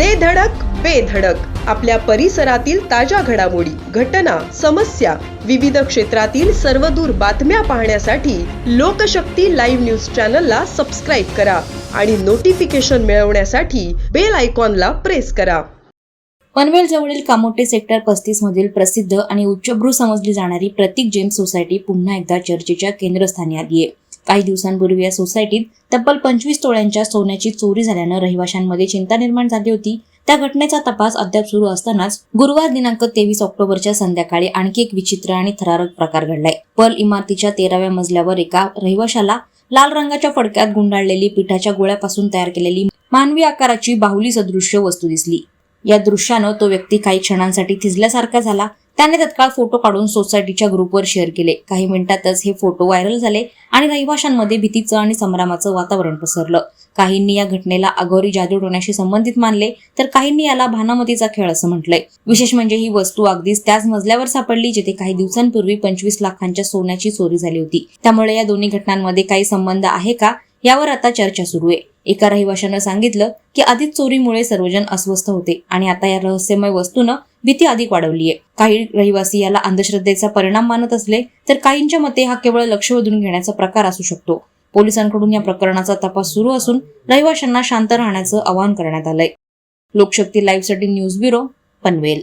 दे धडक बेधडक आपल्या परिसरातील ताज्या घडामोडी घटना समस्या विविध क्षेत्रातील सर्वदूर बातम्या पाहण्यासाठी लोकशक्ती लाईव्ह न्यूज चॅनलला सबस्क्राईब करा आणि नोटिफिकेशन मिळवण्यासाठी बेल आयकॉनला प्रेस करा. पनवेल जवळील कामोटे सेक्टर पस्तीस मधील प्रसिद्ध आणि उच्चभ्रू समजली जाणारी प्रतीक जेम्स सोसायटी पुन्हा एकदा चर्चेच्या केंद्रस्थानी आली आहे. काही दिवसांपूर्वी या सोसायटीत तब्बल पंचवीस तोळ्यांच्या सोन्याची चोरी झाल्यानं रहिवाशांमध्ये चिंता निर्माण झाली होती. त्या घटनेचा तपास अद्याप सुरू असतानाच गुरुवार दिनांक तेवीस ऑक्टोबरच्या संध्याकाळी आणखी एक विचित्र आणि थरारक प्रकार घडलाय. पल इमारतीच्या तेराव्या मजल्यावर एका रहिवाशाला लाल रंगाच्या फडक्यात गुंडाळलेली पिठाच्या गोळ्यापासून तयार केलेली मानवी आकाराची बाहुली सदृश्य वस्तू दिसली. या दृश्यानं तो व्यक्ती काही क्षणांसाठी थिजल्यासारखा झाला. त्याने तत्काळ फोटो काढून सोसायटीच्या ग्रुपवर शेअर केले. काही मिनिटातच हे फोटो व्हायरल झाले आणि रहिवाशांमध्ये भीतीचं आणि संभ्रमाचं वातावरण पसरलं. काहींनी या घटनेला अघोरी जादू टोण्याशी संबंधित मानले तर काहींनी याला भानामतीचा खेळ असं म्हटलंय. विशेष म्हणजे ही वस्तू अगदीच त्याच मजल्यावर सापडली जिथे काही दिवसांपूर्वी पंचवीस लाखांच्या सोन्याची चोरी झाली होती. त्यामुळे या दोन्ही घटनांमध्ये काही संबंध आहे का? यावर आता चर्चा सुरू आहे. एका रहिवाशानं सांगितलं की आधीच चोरीमुळे सर्वजण अस्वस्थ होते आणि आता या रहस्यमय वस्तूनं भीती अधिक वाढवली आहे. काही रहिवासी याला अंधश्रद्धेचा परिणाम मानत असले तर काहींच्या मते हा केवळ लक्ष वेधून घेण्याचा प्रकार असू शकतो. पोलिसांकडून या प्रकरणाचा तपास सुरू असून रहिवाशांना शांत राहण्याचं आवाहन करण्यात आलंय. लोकशक्ती लाईव्हसाठी न्यूज ब्युरो पनवेल.